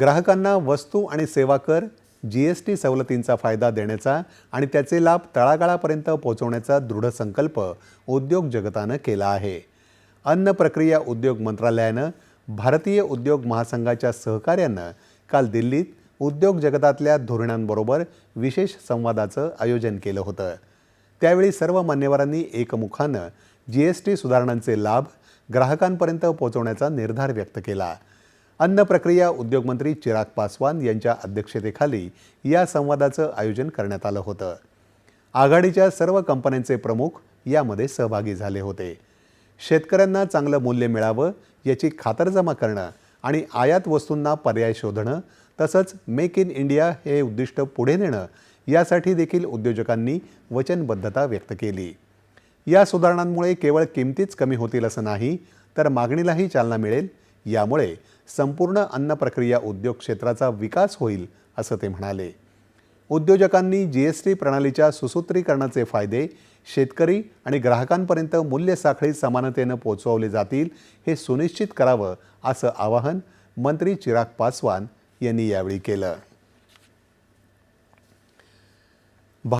ग्राहकांना वस्तू आणि सेवा कर जी एस टी सवलतींचा फायदा देण्याचा आणि त्याचे लाभ तळागाळापर्यंत पोहोचवण्याचा दृढ संकल्प उद्योग जगतानं केला आहे. अन्न प्रक्रिया उद्योग मंत्रालयानं भारतीय उद्योग महासंघाच्या सहकार्यानं काल दिल्लीत उद्योग जगतातल्या धोरणांबरोबर विशेष संवादाचं आयोजन केलं होतं. त्यावेळी सर्व मान्यवरांनी एकमुखानं जी एस टी सुधारणांचे लाभ ग्राहकांपर्यंत पोहोचवण्याचा निर्धार व्यक्त केला. अन्न प्रक्रिया उद्योगमंत्री चिराग पासवान यांच्या अध्यक्षतेखाली या संवादाचं आयोजन करण्यात आलं होतं. आघाडीच्या सर्व कंपन्यांचे प्रमुख यामध्ये सहभागी झाले होते. शेतकऱ्यांना चांगलं मूल्य मिळावं याची खातरजमा करणं आणि आयात वस्तूंना पर्याय शोधणं तसंच मेक इन इंडिया हे उद्दिष्ट पुढे नेणं यासाठी देखील उद्योजकांनी वचनबद्धता व्यक्त केली. या सुधारणांमुळे केवळ किमतीच कमी होतील असं नाही तर मागणीलाही चालना मिळेल. यामुळे संपूर्ण अन्न प्रक्रिया उद्योग क्षेत्राचा विकास होईल असं ते म्हणाले. उद्योजकांनी जी एस टी प्रणालीच्या सुसूत्रीकरणाचे फायदे शेतकरी आणि ग्राहकांपर्यंत मूल्य साखळी समानतेनं पोचवले जातील हे सुनिश्चित करावं असं आवाहन मंत्री चिराग पासवान यांनी यावेळी केलं.